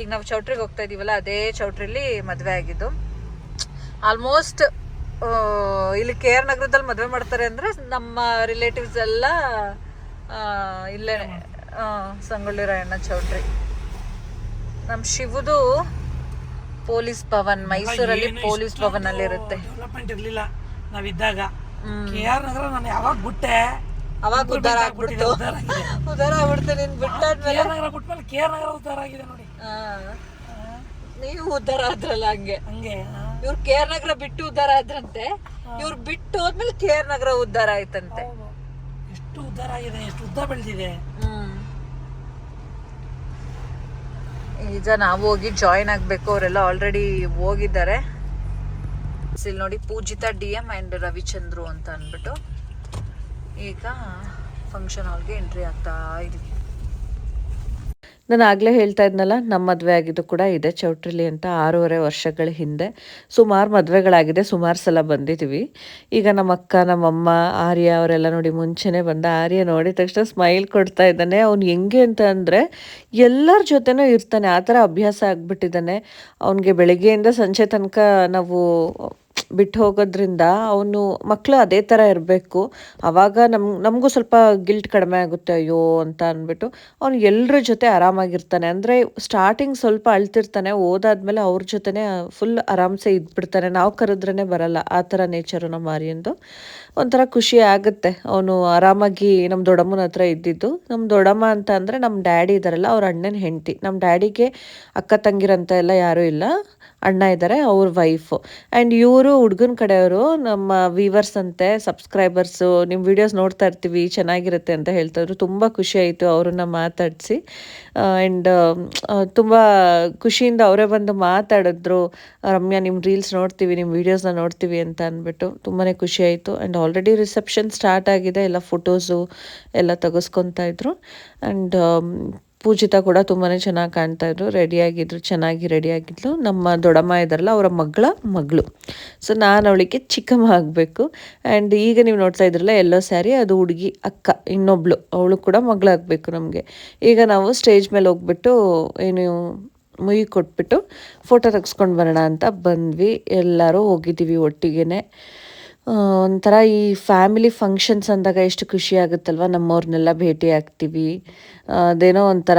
ಈಗ ನಾವು ಚೌಟ್ರಿಗೆ ಹೋಗ್ತಾ ಇದೀವಲ್ಲ ಅದೇ ಚೌಟ್ರಿಲಿ ಮದ್ವೆ ಆಗಿದ್ದು. ಆಲ್ಮೋಸ್ಟ್ ಇಲ್ಲಿ ಕೆ ಆರ್ ನಗರದಲ್ಲಿ ಮದುವೆ ಮಾಡ್ತಾರೆ ಅಂದ್ರೆ ನಮ್ಮ ರಿಲೇಟಿವ್ಸ್ ಎಲ್ಲ ಇಲ್ಲೇ ಸಂಗೊಳ್ಳಿ ರಾಯಣ್ಣ ಚೌಟ್ರಿ. ನಮ್ಮ ಶಿವದು ಪೊಲೀಸ್ ಭವನ್ ಮೈಸೂರಲ್ಲಿ ಪೊಲೀಸ್ ಭವನ್ ಅಲ್ಲಿ ಇರುತ್ತೆ ಡೆವಲಪ್ಮೆಂಟ್ ಇರ್ಲಿಲ್ಲ ನಾವಿದ್ದಾಗ. ಕೆ ಆರ್ ನಗರ ನಾನು ಯಾವಾಗ ಬಿಟ್ಟೆ? ಅವಾಗ ಉದ್ಧಾರ ಆಗ್ಬಿಡ್ತು ಉದ್ಧಾರ ಆಗ್ಬಿಡ್ತು ನೀನ್ ಬಿಟ್ಟಾದ್ಮೇಲೆ ನಗರ ಬಿಟ್ಮೇಲೆ ಕೆ ಆರ್ ನಗರ ಉದ್ಧಾರ ಆಗಿದೆ ನೋಡಿ. ನೀವು ಉದ್ಧಾರ ಆದ್ರಲ್ಲ ಹಂಗೆ. ಹಂಗೆ ಇವ್ರು ಕೆ ಆರ್ ನಗರ ಬಿಟ್ಟು ಉದ್ಧಾರ ಆದ್ರಂತೆ ಇವ್ರು ಬಿಟ್ಟು ಹೋದ್ಮೇಲೆ ಕೆ ಆರ್ ನಗರ ಉದ್ಧಾರ ಆಯ್ತಂತೆ. ಎಷ್ಟು ಉದ್ಧಾರ ಆಗಿದೆ ಎಷ್ಟು ಉದ್ದ ಬೆಳೆದಿದೆ. ಹ್ಮ್. ಈಗ ನಾವು ಹೋಗಿ ಜಾಯಿನ್ ಆಗ್ಬೇಕು ಅವರೆಲ್ಲ ಆಲ್ರೆಡಿ ಹೋಗಿದ್ದಾರೆ. ಇಲ್ಲಿ ನೋಡಿ Poojitha D M and Ravichandru ಅಂತ ಅಂದ್ಬಿಟ್ಟು. ಈಗ ಫಂಕ್ಷನ್ ಹಾಲ್ಗೆ ಎಂಟ್ರಿ ಆಗ್ತಾ ಇದೀವಿ ನಾನು ಆಗಲೇ ಹೇಳ್ತಾ ಇದ್ನಲ್ಲ ನಮ್ಮ ಮದುವೆ ಆಗಿದ್ದು ಕೂಡ ಇದೆ ಚೌಟ್ರಿಲಿ ಅಂತ ಆರೂವರೆ ವರ್ಷಗಳ ಹಿಂದೆ. ಸುಮಾರು ಮದುವೆಗಳಾಗಿದೆ, ಸುಮಾರು ಸಲ ಬಂದಿದ್ದೀವಿ ಈಗ ನಮ್ಮ ಅಕ್ಕ ನಮ್ಮಮ್ಮ ಆರ್ಯ ಅವರೆಲ್ಲ ನೋಡಿ ಮುಂಚೆನೇ ಬಂದ. ಆರ್ಯ ನೋಡಿದ ತಕ್ಷಣ ಸ್ಮೈಲ್ ಕೊಡ್ತಾ ಇದ್ದಾನೆ. ಅವ್ನು ಹೆಂಗೆ ಅಂತ ಅಂದರೆ ಎಲ್ಲರ ಜೊತೆನೂ ಇರ್ತಾನೆ. ಆ ಥರ ಅಭ್ಯಾಸ ಆಗಿಬಿಟ್ಟಿದ್ದಾನೆ. ಅವನಿಗೆ ಬೆಳಗ್ಗೆಯಿಂದ ಸಂಜೆ ತನಕ ನಾವು ಬಿಟ್ಟು ಹೋಗೋದ್ರಿಂದ ಅವನು ಮಕ್ಕಳು ಅದೇ ಥರ ಇರಬೇಕು. ಆವಾಗ ನಮ್, ನಮಗೂ ಸ್ವಲ್ಪ ಗಿಲ್ಟ್ ಕಡಿಮೆ ಆಗುತ್ತೆ, ಅಯ್ಯೋ ಅಂತ ಅಂದ್ಬಿಟ್ಟು ಅವ್ನು ಎಲ್ಲರ ಜೊತೆ ಆರಾಮಾಗಿರ್ತಾನೆ. ಅಂದರೆ ಸ್ಟಾರ್ಟಿಂಗ್ ಸ್ವಲ್ಪ ಅಳ್ತಿರ್ತಾನೆ, ಓದಾದ್ಮೇಲೆ ಅವ್ರ ಜೊತೆನೇ ಫುಲ್ ಆರಾಮ್ಸೆ ಇದ್ಬಿಡ್ತಾನೆ. ನಾವು ಕರೆದ್ರೇ ಬರಲ್ಲ. ಆ ಥರ ನೇಚರು ನಮ್ಮ ಆರ್ಯಂದು ಒಂಥರ ಖುಷಿ ಆಗುತ್ತೆ. ಅವನು ಆರಾಮಾಗಿ ನಮ್ಮ ದೊಡ್ಡಮ್ಮನ ಹತ್ರ ಇದ್ದಿದ್ದು. ನಮ್ಮ ದೊಡ್ಡಮ್ಮ ಅಂತ ಅಂದರೆ ನಮ್ಮ ಡ್ಯಾಡಿ ಇದ್ದಾರಲ್ಲ ಅವ್ರ ಅಣ್ಣನ ಹೆಂಡತಿ. ನಮ್ಮ ಡ್ಯಾಡಿಗೆ ಅಕ್ಕ ತಂಗಿರಂತ ಎಲ್ಲ ಯಾರೂ ಇಲ್ಲ. ಅಣ್ಣ ಇದ್ದಾರೆ ಅವ್ರ ವೈಫು ಆ್ಯಂಡ್ ಇವರು ಹುಡುಗನ ಕಡೆಯವರು, ನಮ್ಮ ವೀವರ್ಸ್ ಅಂತೆ ಸಬ್ಸ್ಕ್ರೈಬರ್ಸು ನಿಮ್ಮ ವಿಡಿಯೋಸ್ ನೋಡ್ತಾ ಇರ್ತೀವಿ, ಚೆನ್ನಾಗಿರುತ್ತೆ ಅಂತ ಹೇಳ್ತಾಯಿದ್ರು ತುಂಬ ಖುಷಿ ಆಯಿತು ಅವ್ರನ್ನ ಮಾತಾಡಿಸಿ. ಆ್ಯಂಡ್ ತುಂಬ ಖುಷಿಯಿಂದ ಅವರೇ ಬಂದು ಮಾತಾಡಿದ್ರು. ರಮ್ಯಾ ನಿಮ್ಮ ರೀಲ್ಸ್ ನೋಡ್ತೀವಿ ನಿಮ್ಮ ವೀಡಿಯೋಸ್ನ ನೋಡ್ತೀವಿ ಅಂತ ಅಂದ್ಬಿಟ್ಟು ತುಂಬಾ ಖುಷಿ ಆಯಿತು. ಆ್ಯಂಡ್ ಆಲ್ರೆಡಿ ರಿಸೆಪ್ಷನ್ ಸ್ಟಾರ್ಟ್ ಆಗಿದೆ, ಎಲ್ಲ ಫೋಟೋಸು ಎಲ್ಲ ತೆಗೆಸ್ಕೊತಾ ಇದ್ರು. ಆ್ಯಂಡ್ ಪೂಜಿತಾ ಕೂಡ ತುಂಬಾ ಚೆನ್ನಾಗಿ ಕಾಣ್ತಾ ಇದ್ರು. ರೆಡಿಯಾಗಿದ್ರು ಚೆನ್ನಾಗಿ ರೆಡಿಯಾಗಿದ್ಲು ನಮ್ಮ ದೊಡ್ಡಮ್ಮ ಇದ್ದಾರಲ್ಲ, ಅವರ ಮಗಳ ಮಗಳು. ಸೊ ನಾನು ಅವಳಿಗೆ ಚಿಕ್ಕಮ್ಮ ಆಗಬೇಕು. ಆ್ಯಂಡ್ ಈಗ ನೀವು ನೋಡ್ತಾ ಇದ್ರಲ್ಲ, ಎಲ್ಲೋ ಸ್ಯಾರಿ ಅದು ಹುಡುಗಿ ಅಕ್ಕ, ಇನ್ನೊಬ್ಳು. ಅವಳು ಕೂಡ ಮಗಳಾಗಬೇಕು ನಮಗೆ. ಈಗ ನಾವು ಸ್ಟೇಜ್ ಮೇಲೆ ಹೋಗ್ಬಿಟ್ಟು ಏನು ಮುಯಿ ಕೊಟ್ಬಿಟ್ಟು ಫೋಟೋ ತೆಗೆಸ್ಕೊಂಡು ಬರೋಣ ಅಂತ ಬಂದ್ವಿ. ಎಲ್ಲರೂ ಹೋಗಿದ್ದೀವಿ ಒಟ್ಟಿಗೆ ಒಂಥರ ಈ ಫ್ಯಾಮಿಲಿ ಫಂಕ್ಷನ್ಸ್ ಅಂದಾಗ ಎಷ್ಟು ಖುಷಿ ಆಗುತ್ತಲ್ವ? ನಮ್ಮವ್ರನ್ನೆಲ್ಲ ಭೇಟಿ ಆಗ್ತೀವಿ. ಅದೇನೋ ಒಂಥರ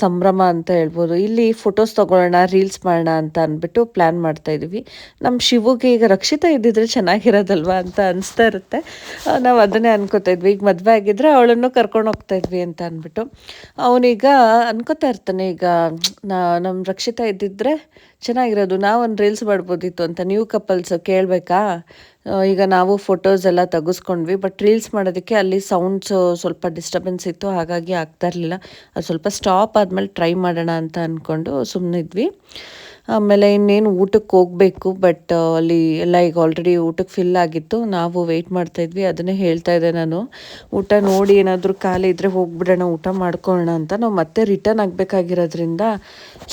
ಸಂಭ್ರಮ ಅಂತ ಹೇಳ್ಬೋದು. ಇಲ್ಲಿ ಫೋಟೋಸ್ ತೊಗೊಳ್ಳೋಣ ರೀಲ್ಸ್ ಮಾಡೋಣ ಅಂತ ಅಂದ್ಬಿಟ್ಟು ಪ್ಲ್ಯಾನ್ ಮಾಡ್ತಾ ಇದ್ದೀವಿ. ನಮ್ಮ ಶಿವಗೆ ಈಗ ರಕ್ಷಿತ ಇದ್ದಿದ್ರೆ ಚೆನ್ನಾಗಿರೋದಲ್ವ ಅಂತ ಅನಿಸ್ತಾ ಇರುತ್ತೆ. ನಾವು ಅದನ್ನೇ ಅನ್ಕೋತಾ ಇದ್ವಿ. ಈಗ ಮದುವೆ ಆಗಿದ್ರೆ ಅವಳನ್ನು ಕರ್ಕೊಂಡು ಹೋಗ್ತಾ ಇದ್ವಿ ಅಂತ ಅಂದ್ಬಿಟ್ಟು ಅವನೀಗ ಅನ್ಕೋತಾ ಇರ್ತಾನೆ, ಈಗ ನಾ ನಮ್ಮ ರಕ್ಷಿತ ಇದ್ದಿದ್ರೆ ಚೆನ್ನಾಗಿರೋದು. ನಾವು ಒಂದು ರೀಲ್ಸ್ ಮಾಡ್ಬೋದಿತ್ತು ಅಂತ. ನ್ಯೂ ಕಪಲ್ಸ್ ಕೇಳಬೇಕಾ? ಈಗ ನಾವು ಫೋಟೋಸ್ ಎಲ್ಲ ತೆಗೆಸ್ಕೊಂಡ್ವಿ ಬಟ್ ರೀಲ್ಸ್ ಮಾಡೋದಕ್ಕೆ ಅಲ್ಲಿ ಸೌಂಡ್ಸ್ ಸ್ವಲ್ಪ ಡಿಸ್ಟರ್ಬೆನ್ಸ್ ಇತ್ತು, ಹಾಗಾಗಿ ಆಗ್ತಾ ಇರಲಿಲ್ಲ. ಅದು ಸ್ವಲ್ಪ ಸ್ಟಾಪ್ ಆದಮೇಲೆ ಟ್ರೈ ಮಾಡೋಣ ಅಂತ ಅಂದ್ಕೊಂಡು ಸುಮ್ಮನಿದ್ವಿ ಆಮೇಲೆ ಇನ್ನೇನು ಊಟಕ್ಕೆ ಹೋಗಬೇಕು ಬಟ್ ಅಲ್ಲಿ ಎಲ್ಲ ಈಗ ಆಲ್ರೆಡಿ ಊಟಕ್ಕೆ ಫಿಲ್ ಆಗಿತ್ತು. ನಾವು ವೆಯ್ಟ್ ಮಾಡ್ತಾ ಇದ್ವಿ, ಅದನ್ನೇ ಹೇಳ್ತಾ ಇದ್ದೆ ನಾನು. ಊಟ ನೋಡಿ ಏನಾದರೂ ಖಾಲಿ ಇದ್ದರೆ ಹೋಗ್ಬಿಡೋಣ, ಊಟ ಮಾಡ್ಕೊಳ್ಳೋಣ ಅಂತ. ನಾವು ಮತ್ತೆ ರಿಟರ್ನ್ ಆಗಬೇಕಾಗಿರೋದ್ರಿಂದ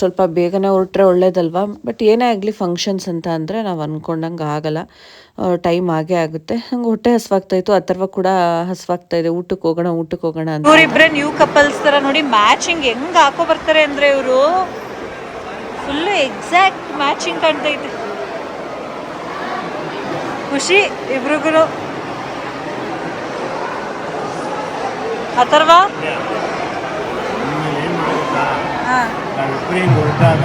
ಸ್ವಲ್ಪ ಬೇಗನೆ ಹೊರಟ್ರೆ ಒಳ್ಳೇದಲ್ವಾ? ಬಟ್ ಏನೇ ಆಗಲಿ ಫಂಕ್ಷನ್ಸ್ ಅಂತ ಅಂದರೆ ನಾವು ಅಂದ್ಕೊಂಡಂಗೆ ಆಗಲ್ಲ. ಟೈಮ್ ಆಗೇ ಆಗುತ್ತೆ. ಹಂಗೆ ಹೊಟ್ಟೆ ಹಸ್ವಾಗ್ತಾ ಇತ್ತು, ಅಥರ್ವ ಕೂಡ ಹಸ್ವಾಗ್ತಾ ಇದೆ. ಊಟಕ್ಕೆ ಹೋಗೋಣ ಊಟಕ್ಕೆ ಹೋಗೋಣ ಅಂತ. ಇವರಿಬ್ಬರೇ ನ್ಯೂ ಕಪಲ್ಸ್ ಥರ ನೋಡಿ ಮ್ಯಾಚಿಂಗ್ ಹೆಂಗೆ ಹಾಕೋ ಬರ್ತಾರೆ ಅಂದರೆ ಇವರು? ಫುಲ್ಲು ಎಕ್ಸಾಕ್ಟ್ ಮ್ಯಾಚಿಂಗ್ ಕಾಣ್ತೈತೆ ಖುಷಿ ಇಬ್ರಿಗೂ ಅಥರ್ವಾ? ನಾವಿಬ್ಬರು ಹಾ. ಹೊರಟಾಗ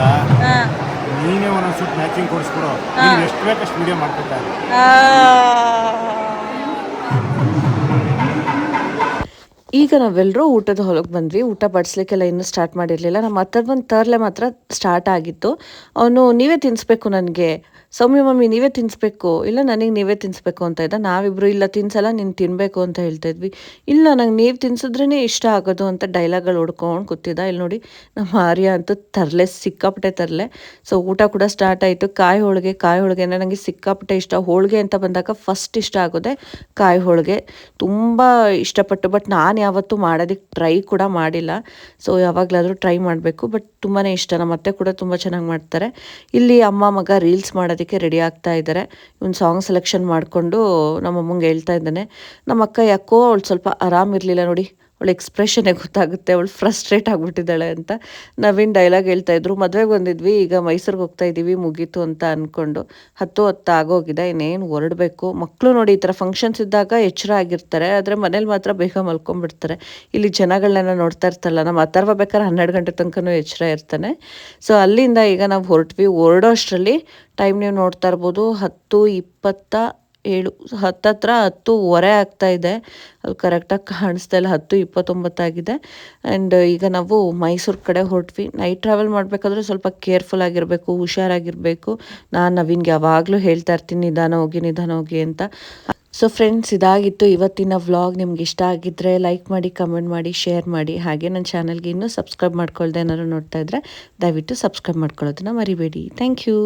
ನೀನೇ ಒಂದೊಂದು ಸುಟ್ಟು ಮ್ಯಾಚಿಂಗ್ ಕೊಡಿಸ್ಬಿಡು ಎಷ್ಟು ಬೇಕಷ್ಟು ವಿಡಿಯೋ ಮಾಡ್ಕೊತಾ ಈಗ ನಾವೆಲ್ಲರೂ ಊಟದ ಹೊಲಕ್ಕೆ ಬಂದ್ವಿ. ಊಟ ಬಡಿಸ್ಲಿಕ್ಕೆಲ್ಲ ಇನ್ನೂ ಸ್ಟಾರ್ಟ್ ಮಾಡಿರಲಿಲ್ಲ. ನಮ್ಮ ಅತ್ತರ್ ಬಂದು ತರಲೆ ಮಾತ್ರ ಸ್ಟಾರ್ಟ್ ಆಗಿತ್ತು. ಅವನು ನೀವೇ ತಿನ್ನಿಸ್ಬೇಕು ನನಗೆ ಸೌಮ್ಯ ಮಮ್ಮಿ, ನೀವೇ ತಿನ್ನಿಸ್ಬೇಕು ಇಲ್ಲ, ನನಗೆ ನೀವೇ ತಿನ್ನಿಸ್ಬೇಕು ಅಂತ ಇದ್ದ. ನಾವಿಬ್ರು, ಇಲ್ಲ, ತಿನ್ಸಲ್ಲ, ನೀನು ತಿನ್ನಬೇಕು ಅಂತ ಹೇಳ್ತಾ ಇದ್ವಿ. ಇಲ್ಲ, ನಂಗೆ ನೀವು ತಿನ್ಸಿದ್ರೇ ಇಷ್ಟ ಆಗೋದು ಅಂತ ಡೈಲಾಗ್ಗಳು ಹೊಡ್ಕೊಂಡು ಕೂತಿದ್ದ. ಇಲ್ಲಿ ನೋಡಿ, ನಮ್ಮ ಆರ್ಯ ಅಂತೂ ತರಲೆ, ಸಿಕ್ಕಾಪಟ್ಟೆ ತರಲೆ. ಸೊ, ಊಟ ಕೂಡ ಸ್ಟಾರ್ಟ್ ಆಯಿತು. ಕಾಯಿ ಹೋಳಿಗೆ ಕಾಯಿ ಹೋಳಿಗೆ ನನಗೆ ಸಿಕ್ಕಾಪಟ್ಟೆ ಇಷ್ಟ. ಹೋಳಿಗೆ ಅಂತ ಬಂದಾಗ ಫಸ್ಟ್ ಇಷ್ಟ ಆಗೋದೆ ಕಾಯಿ ಹೋಳಿಗೆ. ತುಂಬ ಇಷ್ಟಪಟ್ಟು, ಬಟ್ ನಾನು ಯಾವತ್ತೂ ಮಾಡೋದಕ್ಕೆ ಟ್ರೈ ಕೂಡ ಮಾಡಿಲ್ಲ. ಸೊ, ಯಾವಾಗಲಾದರೂ ಟ್ರೈ ಮಾಡಬೇಕು. ಬಟ್ ತುಂಬಾ ಇಷ್ಟ. ನಮ್ಮ ಅತ್ತೆ ಕೂಡ ತುಂಬ ಚೆನ್ನಾಗಿ ಮಾಡ್ತಾರೆ. ಇಲ್ಲಿ ಅಮ್ಮ, ಮಗ ರೀಲ್ಸ್ ಮಾಡೋದಕ್ಕೆ ರೆಡಿ ಆಗ್ತಾ ಇದ್ದಾರೆ ಇವ್ನು ಸಾಂಗ್ ಸೆಲೆಕ್ಷನ್ ಮಾಡಿಕೊಂಡು ನಮ್ಮ ಅಮ್ಮಂಗೆ ಹೇಳ್ತಾ ಇದ್ದಾನೆ. ನಮ್ಮ ಅಕ್ಕ ಯಾಕೋ ಅವಳು ಸ್ವಲ್ಪ ಆರಾಮಿರಲಿಲ್ಲ ನೋಡಿ. ಅವಳ ಎಕ್ಸ್ಪ್ರೆಷನ್ನೇ ಗೊತ್ತಾಗುತ್ತೆ, ಅವಳು ಫ್ರಸ್ಟ್ರೇಟ್ ಆಗಿಬಿಟ್ಟಿದ್ದಾಳೆ ಅಂತ. ನವೀನ್ ಡೈಲಾಗ್ ಹೇಳ್ತಾ ಇದ್ರು, ಮದುವೆಗೆ ಬಂದಿದ್ವಿ, ಈಗ ಮೈಸೂರಿಗೆ ಹೋಗ್ತಾ ಇದ್ದೀವಿ ಮುಗೀತು ಅಂತ ಅಂದ್ಕೊಂಡು ಹತ್ತು ಹತ್ತು ಆಗೋಗಿದೆ, ಇನ್ನೇನು ಹೊರಡಬೇಕು. ಮಕ್ಕಳು ನೋಡಿ ಈ ಥರ ಫಂಕ್ಷನ್ಸ್ ಇದ್ದಾಗ ಎಚ್ಚರ ಆಗಿರ್ತಾರೆ, ಆದರೆ ಮನೇಲಿ ಮಾತ್ರ ಬೇಗ ಮಲ್ಕೊಂಡ್ಬಿಡ್ತಾರೆ. ಇಲ್ಲಿ ಜನಗಳನ್ನೆಲ್ಲ ನೋಡ್ತಾ ಇರ್ತಲ್ಲ ನಮ್ಮ ಅಥರ್ವ ಬೇಕಾದ್ರೆ ಹನ್ನೆರಡು ಗಂಟೆ ತನಕನೂ ಎಚ್ಚರ ಇರ್ತಾನೆ. ಸೊ ಅಲ್ಲಿಂದ ಈಗ ನಾವು ಹೊರಟ್ವಿ. ಹೊರಡೋ ಅಷ್ಟರಲ್ಲಿ ಟೈಮ್ ನೀವು ನೋಡ್ತಾ ಇರ್ಬೋದು, ಹತ್ತು ಇಪ್ಪತ್ತ ಏಳು ಹತ್ತತ್ರ ಹತ್ತುವರೆ ಆಗ್ತಾ ಇದೆ. ಅದು ಕರೆಕ್ಟಾಗಿ ಕಾಣಿಸ್ತಾ ಇಲ್ಲ. ಹತ್ತು ಇಪ್ಪತ್ತೊಂಬತ್ತಾಗಿದೆ ಆ್ಯಂಡ್ ಈಗ ನಾವು ಮೈಸೂರು ಕಡೆ ಹೊರಟ್ವಿ. ನೈಟ್ ಟ್ರಾವೆಲ್ ಮಾಡಬೇಕಾದ್ರೆ ಸ್ವಲ್ಪ ಕೇರ್ಫುಲ್ ಆಗಿರಬೇಕು, ಹುಷಾರಾಗಿರಬೇಕು. ನಾನು ನವೀನ್ಗೆ ಯಾವಾಗಲೂ ಹೇಳ್ತಾ ಇರ್ತೀನಿ, ನಿಧಾನ ಹೋಗಿ ನಿಧಾನ ಹೋಗಿ ಅಂತ. ಸೊ ಫ್ರೆಂಡ್ಸ್ ಇದಾಗಿತ್ತು ಇವತ್ತಿನ ವ್ಲಾಗ್ ನಿಮ್ಗೆ ಇಷ್ಟ ಆಗಿದ್ದರೆ ಲೈಕ್ ಮಾಡಿ ಕಮೆಂಟ್ ಮಾಡಿ ಶೇರ್ ಮಾಡಿ. ಹಾಗೆ ನನ್ನ ಚಾನಲ್ಗೆ ಇನ್ನೂ ಸಬ್ಸ್ಕ್ರೈಬ್ ಮಾಡ್ಕೊಳ್ದೆ ಏನಾದ್ರು ನೋಡ್ತಾ ಇದ್ದರೆ ದಯವಿಟ್ಟು ಸಬ್ಸ್ಕ್ರೈಬ್ ಮಾಡ್ಕೊಳ್ಳೋದನ್ನ ಮರಿಬೇಡಿ. Thank you